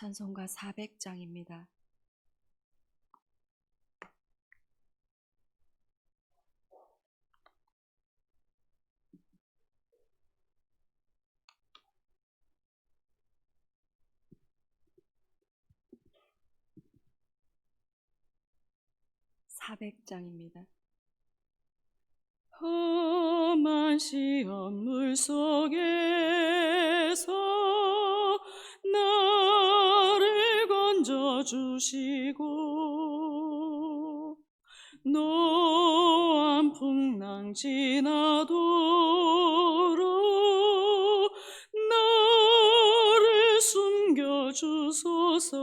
찬송가 400장입니다. (400장입니다) 험한 시험 물 속에서 주시고 노한 풍랑 지나도록 나를 숨겨 주소서.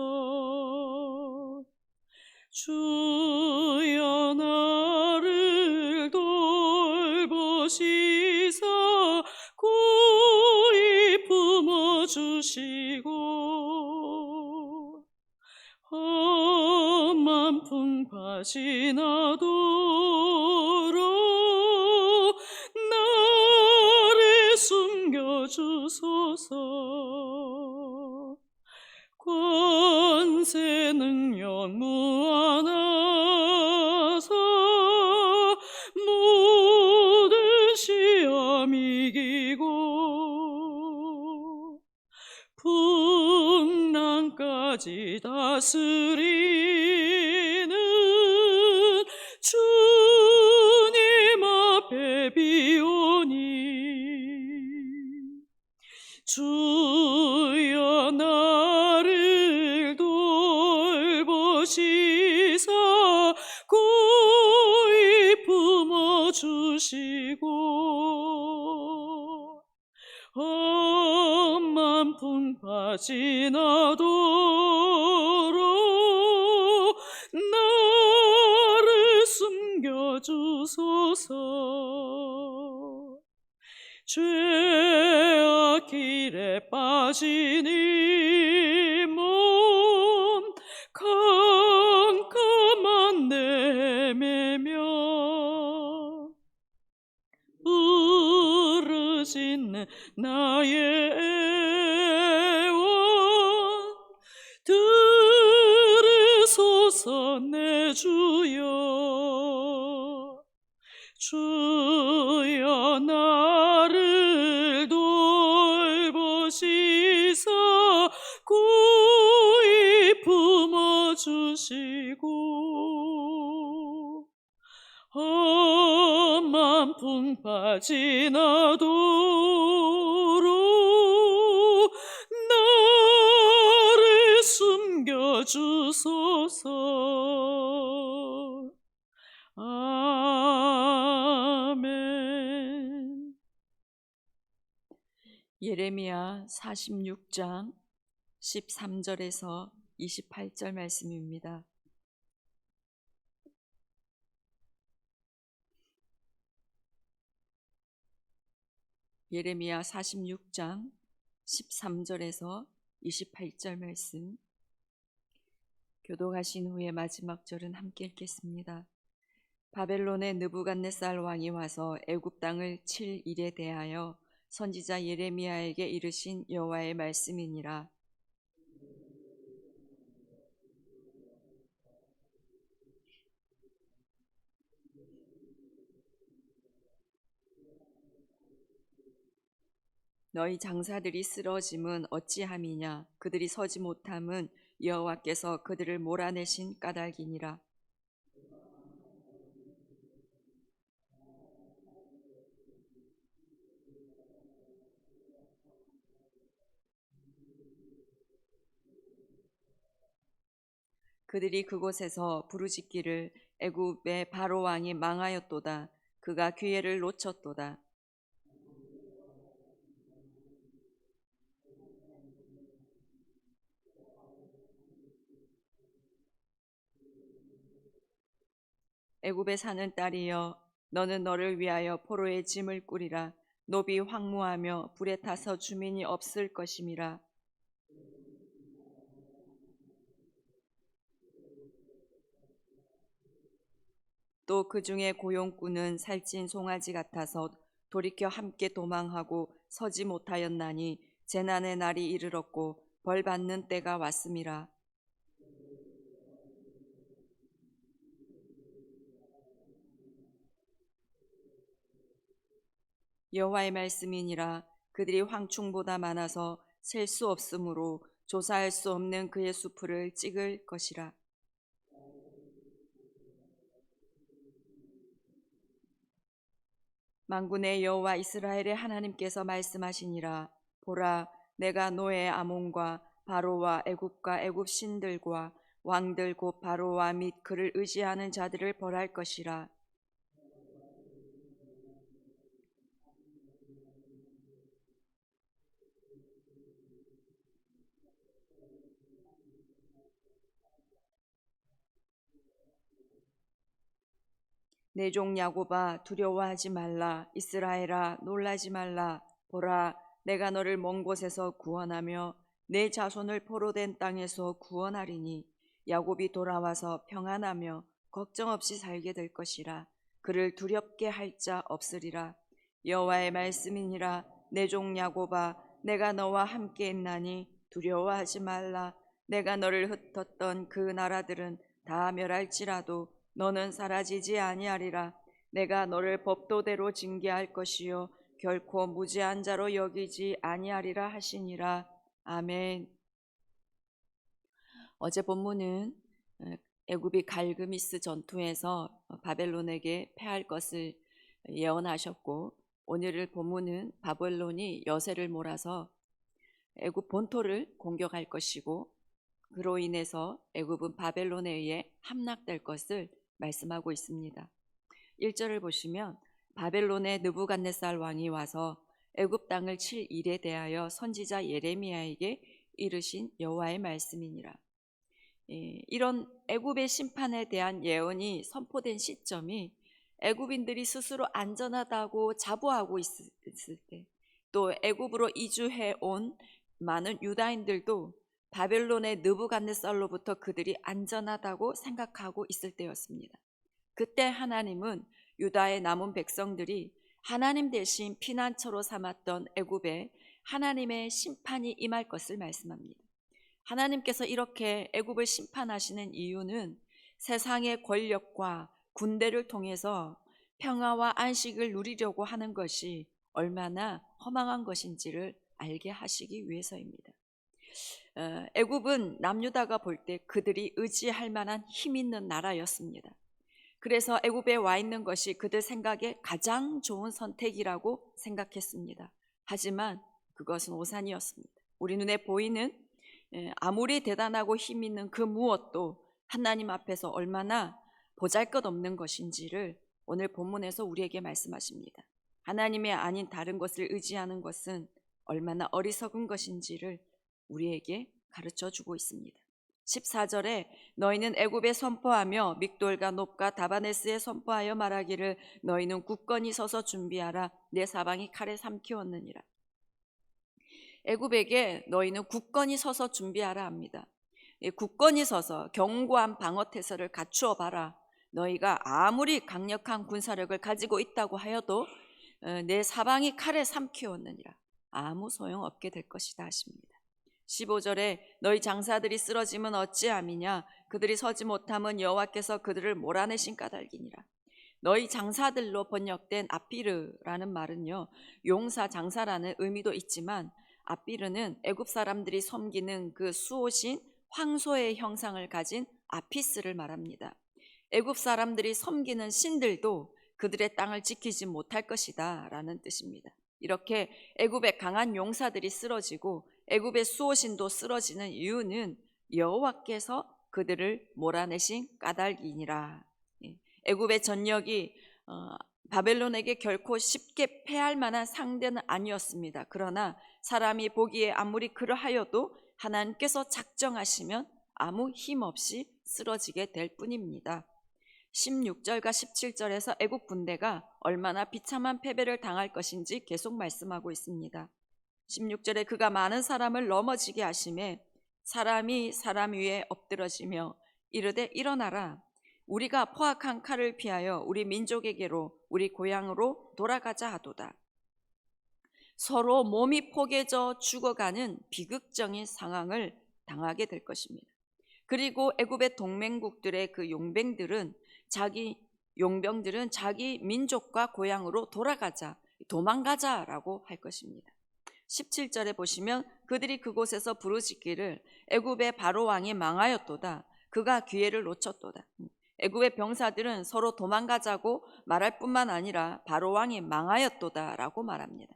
주여 나를 돌보시 지나도록 나를 숨겨주소서. 권세 능력 무한하사 모든 시험 이기고 풍랑까지 다스 죄악 길에 빠진 이몸 캄캄한 내매며 부르짖는 나의 애원 들으소서 내 주여 험한 풍파 지나도록 나를 숨겨주소서 아멘. 예레미야 46장 13절에서 28절 말씀입니다. 예레미야 46장 13절에서 28절 말씀 교독하신 후에 마지막 절은 함께 읽겠습니다. 바벨론의 느부갓네살 왕이 와서 애굽 땅을 칠 일에 대하여 선지자 예레미야에게 이르신 여호와의 말씀이니라. 너희 장사들이 쓰러짐은 어찌함이냐 그들이 서지 못함은 여호와께서 그들을 몰아내신 까닭이니라. 그들이 그곳에서 부르짖기를 애굽의 바로 왕이 망하였도다. 그가 기회를 놓쳤도다. 애굽에 사는 딸이여 너는 너를 위하여 포로의 짐을 꾸리라 노비 황무하며 불에 타서 주민이 없을 것임이라 또 그 중에 고용꾼은 살찐 송아지 같아서 돌이켜 함께 도망하고 서지 못하였나니 재난의 날이 이르렀고 벌 받는 때가 왔음이라. 여호와의 말씀이니라. 그들이 황충보다 많아서 셀 수 없으므로 조사할 수 없는 그의 수풀을 찍을 것이라. 만군의 여호와 이스라엘의 하나님께서 말씀하시니라. 보라 내가 노예 아몬과 바로와 애굽과 애굽 신들과 왕들 곧 바로와 및 그를 의지하는 자들을 벌할 것이라 내 종 야곱아 두려워하지 말라. 이스라엘아 놀라지 말라. 보라 내가 너를 먼 곳에서 구원하며 내 자손을 포로된 땅에서 구원하리니 야곱이 돌아와서 평안하며 걱정 없이 살게 될 것이라. 그를 두렵게 할 자 없으리라. 여호와의 말씀이니라. 내 종 야곱아 내가 너와 함께 있나니 두려워하지 말라. 내가 너를 흩었던 그 나라들은 다 멸할지라도 너는 사라지지 아니하리라. 내가 너를 법도대로 징계할 것이요. 결코 무지한 자로 여기지 아니하리라 하시니라. 아멘. 어제 본문은 어, 애굽이 갈그미스 전투에서 바벨론에게 패할 것을 예언하셨고 오늘을 본문은 바벨론이 여세를 몰아서 애굽 본토를 공격할 것이고 그로 인해서 애굽은 바벨론에 의해 함락될 것을 말씀하고 있습니다. 1절을 보시면 바벨론의 느부갓네살 왕이 와서 애굽 땅을 칠 일에 대하여 선지자 예레미야에게 이르신 여호와의 말씀이니라. 예, 이런 애굽의 심판에 대한 예언이 선포된 시점이 애굽인들이 스스로 안전하다고 자부하고 있을 때, 또 애굽으로 이주해 온 많은 유다인들도 바벨론의 느부갓네살로부터 그들이 안전하다고 생각하고 있을 때였습니다. 그때 하나님은 유다의 남은 백성들이 하나님 대신 피난처로 삼았던 애굽에 하나님의 심판이 임할 것을 말씀합니다. 하나님께서 이렇게 애굽을 심판하시는 이유는 세상의 권력과 군대를 통해서 평화와 안식을 누리려고 하는 것이 얼마나 허망한 것인지를 알게 하시기 위해서입니다. 어, 애굽은 남유다가 볼 때 그들이 의지할 만한 힘 있는 나라였습니다. 그래서 애굽에 와 있는 것이 그들 생각에 가장 좋은 선택이라고 생각했습니다. 하지만 그것은 오산이었습니다. 우리 눈에 보이는 예, 아무리 대단하고 힘 있는 그 무엇도 하나님 앞에서 얼마나 보잘것없는 것인지를 오늘 본문에서 우리에게 말씀하십니다. 하나님의 아닌 다른 것을 의지하는 것은 얼마나 어리석은 것인지를 우리에게 가르쳐 주고 있습니다. 14절에 너희는 애굽에 선포하며 믹돌과 높과 다바네스에 선포하여 말하기를 너희는 굳건히 서서 준비하라 내 사방이 칼에 삼키웠느니라. 애굽에게 너희는 굳건히 서서 준비하라 합니다. 굳건히 서서 견고한 방어 태세를 갖추어 봐라. 너희가 아무리 강력한 군사력을 가지고 있다고 하여도 어, 내 사방이 칼에 삼키웠느니라. 아무 소용 없게 될 것이다 하십니다. 15절에 너희 장사들이 쓰러지면 어찌함이냐 그들이 서지 못함은 여호와께서 그들을 몰아내신 까닭이니라. 너희 장사들로 번역된 아피르라는 말은요 용사 장사라는 의미도 있지만 아피르는 애굽 사람들이 섬기는 그 수호신 황소의 형상을 가진 아피스를 말합니다. 애굽 사람들이 섬기는 신들도 그들의 땅을 지키지 못할 것이다라는 뜻입니다. 이렇게 애굽의 강한 용사들이 쓰러지고 애굽의 수호신도 쓰러지는 이유는 여호와께서 그들을 몰아내신 까닭이니라. 예, 애굽의 전력이 어, 바벨론에게 결코 쉽게 패할 만한 상대는 아니었습니다. 그러나 사람이 보기에 아무리 그러하여도 하나님께서 작정하시면 아무 힘 없이 쓰러지게 될 뿐입니다. 16절과 17절에서 애국 군대가 얼마나 비참한 패배를 당할 것인지 계속 말씀하고 있습니다. 16절에 그가 많은 사람을 넘어지게 하심에 사람이 사람 위에 엎드러지며 이르되 일어나라 우리가 포악한 칼을 피하여 우리 민족에게로 우리 고향으로 돌아가자 하도다 서로 몸이 포개져 죽어가는 비극적인 상황을 당하게 될 것입니다. 그리고 애굽의 동맹국들의 그 용병들은 자기 용병들은 자기 민족과 고향으로 돌아가자, 도망가자라고 할 것입니다. 17절에 보시면 그들이 그곳에서 부르짖기를 애굽의 바로 왕이 망하였도다. 그가 기회를 놓쳤도다. 애굽의 병사들은 서로 도망가자고 말할 뿐만 아니라 바로 왕이 망하였도다라고 말합니다.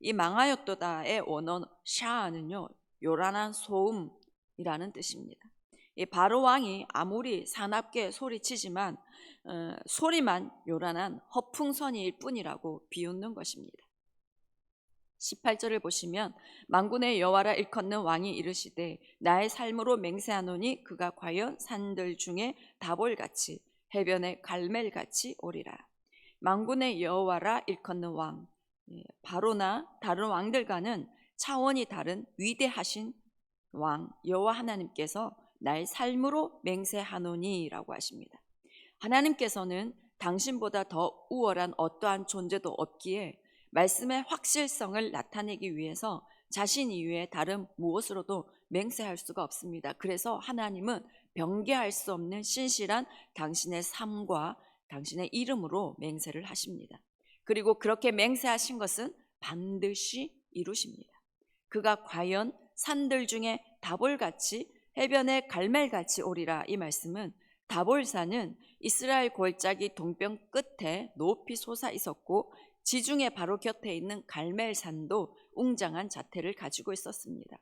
이 망하였도다의 원어 샤는요 요란한 소음이라는 뜻입니다. 이 바로 왕이 아무리 사납게 소리치지만 어, 소리만 요란한 허풍선이일 뿐이라고 비웃는 것입니다. 18절을 보시면 만군의 여호와라 일컫는 왕이 이르시되 나의 삶으로 맹세하노니 그가 과연 산들 중에 다볼같이 해변의 갈멜같이 오리라. 만군의 여호와라 일컫는 왕 예, 바로나 다른 왕들과는 차원이 다른 위대하신 왕 여호와 하나님께서 나의 삶으로 맹세하노니라고 하십니다. 하나님께서는 당신보다 더 우월한 어떠한 존재도 없기에 말씀의 확실성을 나타내기 위해서 자신 이외에 다른 무엇으로도 맹세할 수가 없습니다. 그래서 하나님은 변개할 수 없는 신실한 당신의 삶과 당신의 이름으로 맹세를 하십니다. 그리고 그렇게 맹세하신 것은 반드시 이루십니다. 그가 과연 산들 중에 다볼같이 해변에 갈멜같이 오리라 이 말씀은 다볼산은 이스라엘 골짜기 동편 끝에 높이 솟아 있었고 지중해 바로 곁에 있는 갈멜산도 웅장한 자태를 가지고 있었습니다.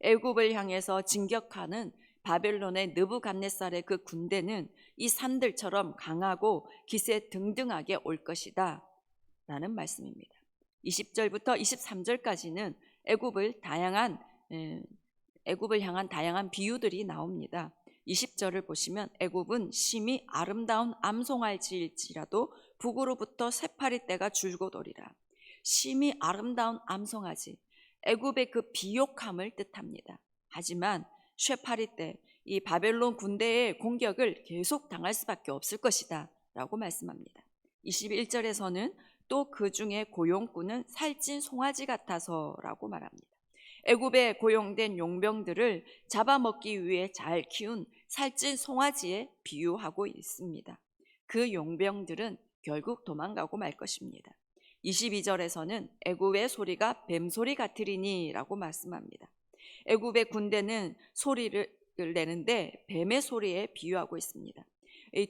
애굽을 향해서 진격하는 바벨론의 느부갓네살의 그 군대는 이 산들처럼 강하고 기세 등등하게 올 것이다. 라는 말씀입니다. 20절부터 23절까지는 애굽을 다양한 애굽을 향한 다양한 비유들이 나옵니다. 20절을 보시면 애굽은 심히 아름다운 암송알지일지라도 북으로부터 새파리 떼가 줄곧 오리라. 심히 아름다운 암송아지. 애굽의 그 비옥함을 뜻합니다. 하지만 쇠파리 떼이 바벨론 군대의 공격을 계속 당할 수밖에 없을 것이다. 라고 말씀합니다. 21절에서는 또 그 중에 고용꾼은 살찐 송아지 같아서 라고 말합니다. 애굽에 고용된 용병들을 잡아먹기 위해 잘 키운 살찐 송아지에 비유하고 있습니다. 그 용병들은 결국 도망가고 말 것입니다. 22절에서는 애굽의 소리가 뱀소리 같으리니 라고 말씀합니다. 애굽의 군대는 소리를 내는데 뱀의 소리에 비유하고 있습니다.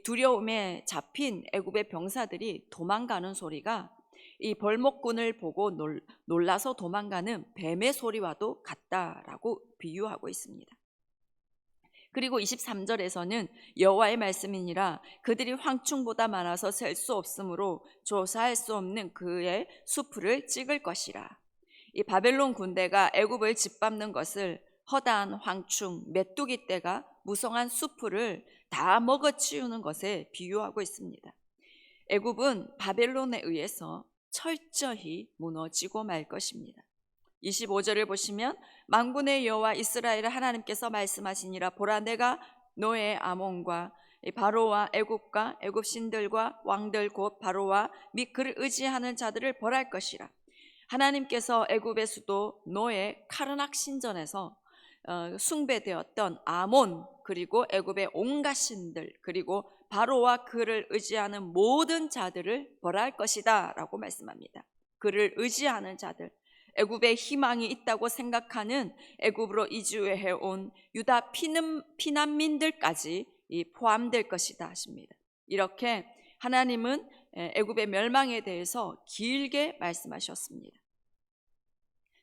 두려움에 잡힌 애굽의 병사들이 도망가는 소리가 이 벌목꾼을 보고 놀라서 도망가는 뱀의 소리와도 같다라고 비유하고 있습니다. 그리고 23절에서는 여호와의 말씀이니라 그들이 황충보다 많아서 셀 수 없으므로 조사할 수 없는 그의 수풀을 찍을 것이라. 이 바벨론 군대가 애굽을 짓밟는 것을 허다한 황충 메뚜기 떼가 무성한 수풀을 다 먹어치우는 것에 비유하고 있습니다. 애굽은 바벨론에 의해서 철저히 무너지고 말 것입니다. 25절을 보시면 만군의 여호와 이스라엘 하나님께서 말씀하시니라. 보라 내가 노예 아몬과 바로와 애굽과 애굽 신들과 왕들 곧 바로와 및 그를 의지하는 자들을 벌할 것이라. 하나님께서 애굽의 수도 노예 카르낙 신전에서 어, 숭배되었던 아몬 그리고 애굽의 온갖 신들 그리고 바로와 그를 의지하는 모든 자들을 벌할 것이다라고 말씀합니다. 그를 의지하는 자들 애굽에 희망이 있다고 생각하는 애굽으로 이주해 온 유다 피난민들까지 포함될 것이다 하십니다. 이렇게 하나님은 애굽의 멸망에 대해서 길게 말씀하셨습니다.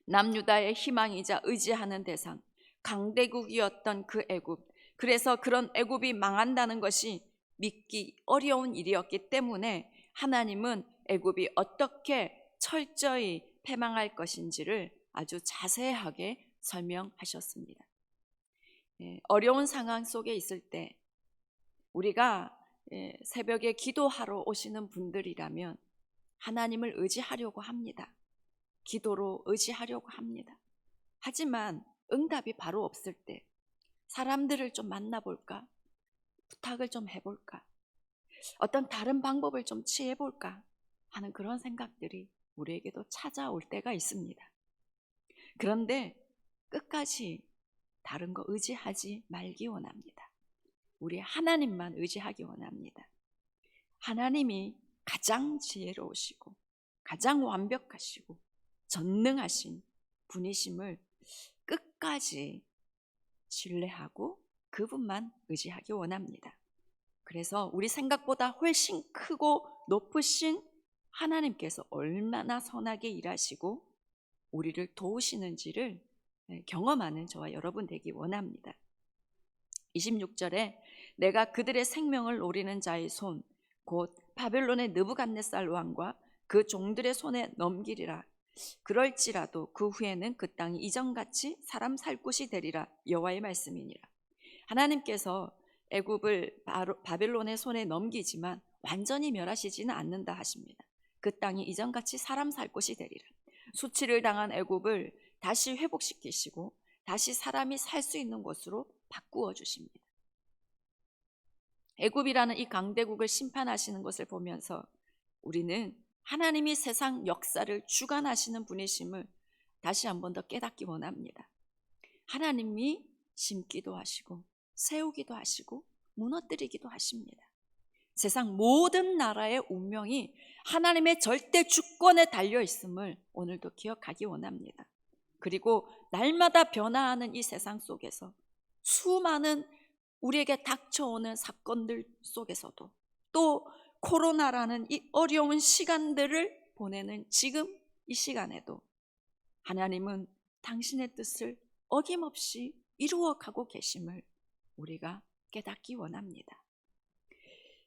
남유다의 희망이자 의지하는 대상, 강대국이었던 그 애굽. 그래서 그런 애굽이 망한다는 것이 믿기 어려운 일이었기 때문에 하나님은 애굽이 어떻게 철저히 패망할 것인지를 아주 자세하게 설명하셨습니다. 예, 어려운 상황 속에 있을 때 우리가 예, 새벽에 기도하러 오시는 분들이라면 하나님을 의지하려고 합니다. 기도로 의지하려고 합니다. 하지만 응답이 바로 없을 때 사람들을 좀 만나볼까? 부탁을 좀 해볼까? 어떤 다른 방법을 좀 취해볼까? 하는 그런 생각들이 우리에게도 찾아올 때가 있습니다. 그런데 끝까지 다른 거 의지하지 말기 원합니다. 우리 하나님만 의지하기 원합니다. 하나님이 가장 지혜로우시고 가장 완벽하시고 전능하신 분이심을 끝까지 신뢰하고 그분만 의지하기 원합니다. 그래서 우리 생각보다 훨씬 크고 높으신 하나님께서 얼마나 선하게 일하시고 우리를 도우시는지를 네, 경험하는 저와 여러분 되기 원합니다. 26절에 내가 그들의 생명을 노리는 자의 손, 곧 바벨론의 느부갓네살 왕과 그 종들의 손에 넘기리라. 그럴지라도 그 후에는 그 땅이 이전같이 사람 살 곳이 되리라 여호와의 말씀이니라. 하나님께서 애굽을 바벨론의 손에 넘기지만 완전히 멸하시지는 않는다 하십니다. 그 땅이 이전같이 사람 살 곳이 되리라. 수치를 당한 애굽을 다시 회복시키시고 다시 사람이 살 수 있는 곳으로 바꾸어 주십니다. 애굽이라는 이 강대국을 심판하시는 것을 보면서 우리는 하나님이 세상 역사를 주관하시는 분이심을 다시 한 번 더 깨닫기 원합니다. 하나님이 심기도 하시고 세우기도 하시고 무너뜨리기도 하십니다. 세상 모든 나라의 운명이 하나님의 절대 주권에 달려 있음을 오늘도 기억하기 원합니다. 그리고 날마다 변화하는 이 세상 속에서 수많은 우리에게 닥쳐오는 사건들 속에서도 또 코로나라는 이 어려운 시간들을 보내는 지금 이 시간에도 하나님은 당신의 뜻을 어김없이 이루어 가고 계심을 우리가 깨닫기 원합니다.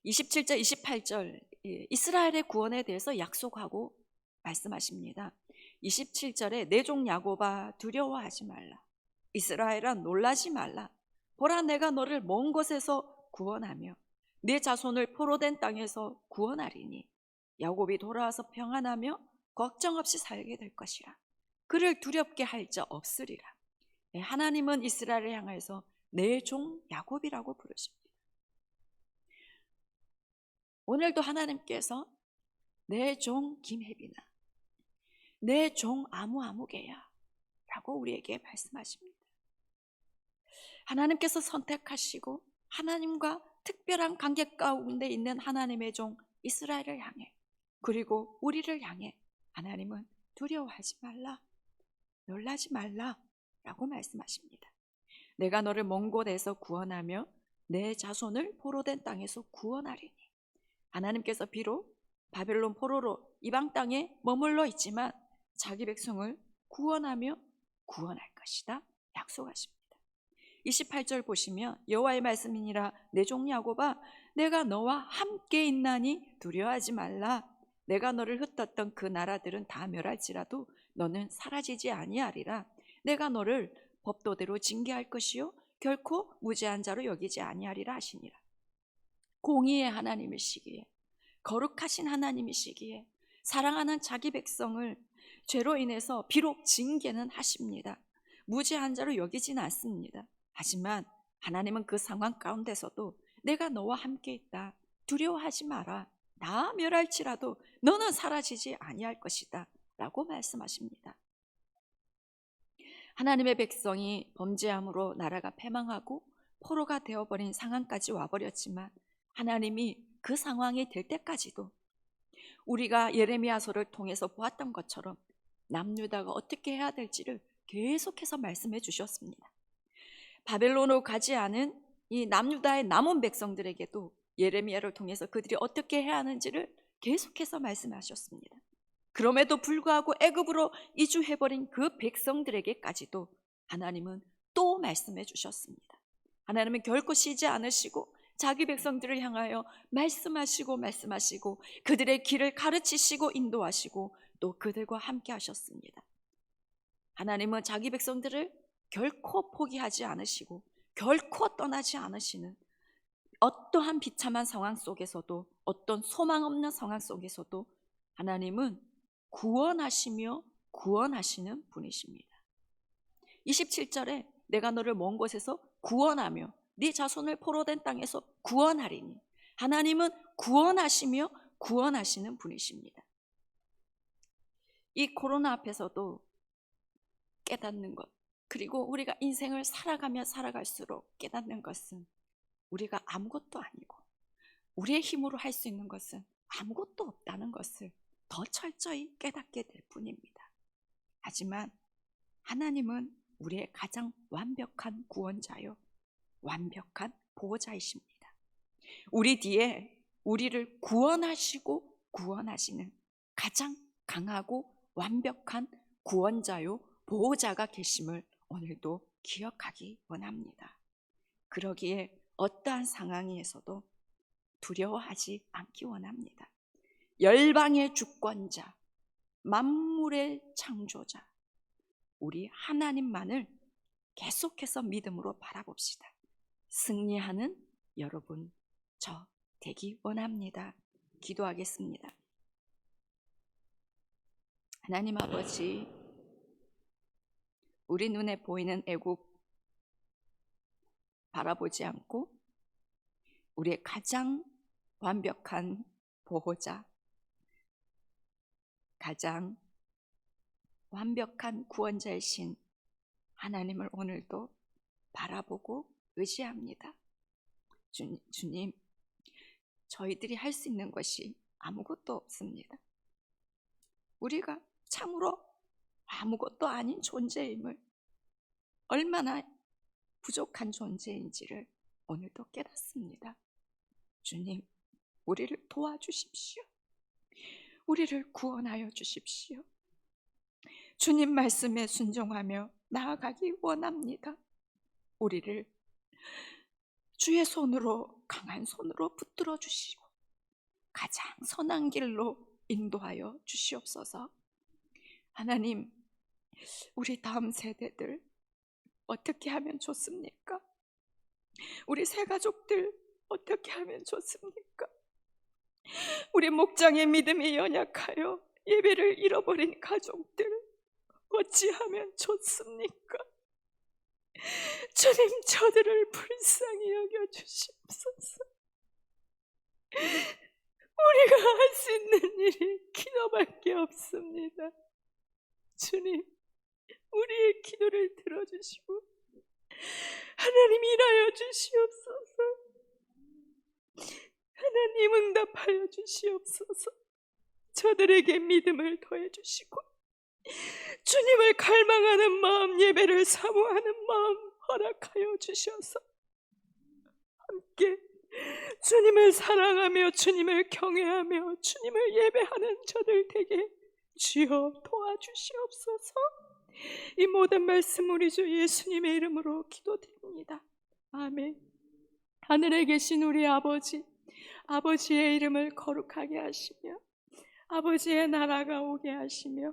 27절, 28절 이스라엘의 구원에 대해서 약속하고 말씀하십니다. 27절에 내 종 야고바 두려워하지 말라. 이스라엘아 놀라지 말라. 보라 내가 너를 먼 곳에서 구원하며 내 자손을 포로된 땅에서 구원하리니 야곱이 돌아와서 평안하며 걱정 없이 살게 될 것이라. 그를 두렵게 할 자 없으리라. 네, 하나님은 이스라엘을 향해서 내 종 야곱이라고 부르십니다. 오늘도 하나님께서 내 종 김혜빈아, 내 종 아무아무개야 라고 우리에게 말씀하십니다. 하나님께서 선택하시고 하나님과 특별한 관계 가운데 있는 하나님의 종 이스라엘을 향해 그리고 우리를 향해 하나님은 두려워하지 말라, 놀라지 말라 라고 말씀하십니다. 내가 너를 먼 곳에서 구원하며 내 자손을 포로된 땅에서 구원하리니 하나님께서 비록 바벨론 포로로 이방 땅에 머물러 있지만 자기 백성을 구원하며 구원할 것이다 약속하십니다. 28절 보시면 여호와의 말씀이니라 내 종 야곱아 내가 너와 함께 있나니 두려워하지 말라. 내가 너를 흩었던 그 나라들은 다 멸할지라도 너는 사라지지 아니하리라. 내가 너를 법도대로 징계할 것이요 결코 무죄한 자로 여기지 아니하리라 하시니라 공의의 하나님이시기에 거룩하신 하나님이시기에 사랑하는 자기 백성을 죄로 인해서 비록 징계는 하십니다 무죄한 자로 여기진 않습니다 하지만 하나님은 그 상황 가운데서도 내가 너와 함께 있다. 두려워하지 마라. 나 멸할지라도 너는 사라지지 아니할 것이다. 라고 말씀하십니다. 하나님의 백성이 범죄함으로 나라가 패망하고 포로가 되어버린 상황까지 와버렸지만 하나님이 그 상황이 될 때까지도 우리가 예레미야서를 통해서 보았던 것처럼 남유다가 어떻게 해야 될지를 계속해서 말씀해 주셨습니다. 바벨론으로 가지 않은 이 남유다의 남은 백성들에게도 예레미야를 통해서 그들이 어떻게 해야 하는지를 계속해서 말씀하셨습니다. 그럼에도 불구하고 애굽으로 이주해 버린 그 백성들에게까지도 하나님은 또 말씀해 주셨습니다. 하나님은 결코 쉬지 않으시고 자기 백성들을 향하여 말씀하시고 말씀하시고 그들의 길을 가르치시고 인도하시고 또 그들과 함께 하셨습니다. 하나님은 자기 백성들을 결코 포기하지 않으시고 결코 떠나지 않으시는 어떠한 비참한 상황 속에서도 어떤 소망 없는 상황 속에서도 하나님은 구원하시며 구원하시는 분이십니다. 27절에 내가 너를 먼 곳에서 구원하며 네 자손을 포로된 땅에서 구원하리니 하나님은 구원하시며 구원하시는 분이십니다. 이 코로나 앞에서도 깨닫는 것, 그리고 우리가 인생을 살아가며 살아갈수록 깨닫는 것은 우리가 아무것도 아니고 우리의 힘으로 할 수 있는 것은 아무것도 없다는 것을 더 철저히 깨닫게 될 뿐입니다. 하지만 하나님은 우리의 가장 완벽한 구원자요, 완벽한 보호자이십니다. 우리 뒤에 우리를 구원하시고 구원하시는 가장 강하고 완벽한 구원자요, 보호자가 계심을 오늘도 기억하기 원합니다. 그러기에 어떠한 상황에서도 두려워하지 않기 원합니다. 열방의 주권자, 만물의 창조자, 우리 하나님만을 계속해서 믿음으로 바라봅시다. 승리하는 여러분, 저 되기 원합니다. 기도하겠습니다. 하나님 아버지, 우리 눈에 보이는 애굽 바라보지 않고 우리의 가장 완벽한 보호자, 가장 완벽한 구원자이신 하나님을 오늘도 바라보고 의지합니다. 주, 주님, 저희들이 할 수 있는 것이 아무것도 없습니다. 우리가 참으로 아무것도 아닌 존재임을 얼마나 부족한 존재인지를 오늘도 깨닫습니다. 주님, 우리를 도와주십시오. 우리를 구원하여 주십시오. 주님 말씀에 순종하며 나아가기 원합니다. 우리를 주의 손으로 강한 손으로 붙들어 주시고 가장 선한 길로 인도하여 주시옵소서. 하나님, 우리 다음 세대들 어떻게 하면 좋습니까? 우리 새 가족들 어떻게 하면 좋습니까? 우리 목장의 믿음이 연약하여 예배를 잃어버린 가족들 어찌하면 좋습니까? 주님 저들을 불쌍히 여겨 주시옵소서. 우리가 할 수 있는 일이 기도밖에 없습니다. 주님, 우리의 기도를 들어주시고 하나님 일하여 주시옵소서. 하나님 응답하여 주시옵소서. 저들에게 믿음을 더해 주시고 주님을 갈망하는 마음, 예배를 사모하는 마음 허락하여 주셔서 함께 주님을 사랑하며 주님을 경외하며 주님을 예배하는 저들 되게 주여 도와주시옵소서. 이 모든 말씀 우리 주 예수님의 이름으로 기도드립니다. 아멘. 하늘에 계신 우리 아버지, 아버지의 이름을 거룩하게 하시며 아버지의 나라가 오게 하시며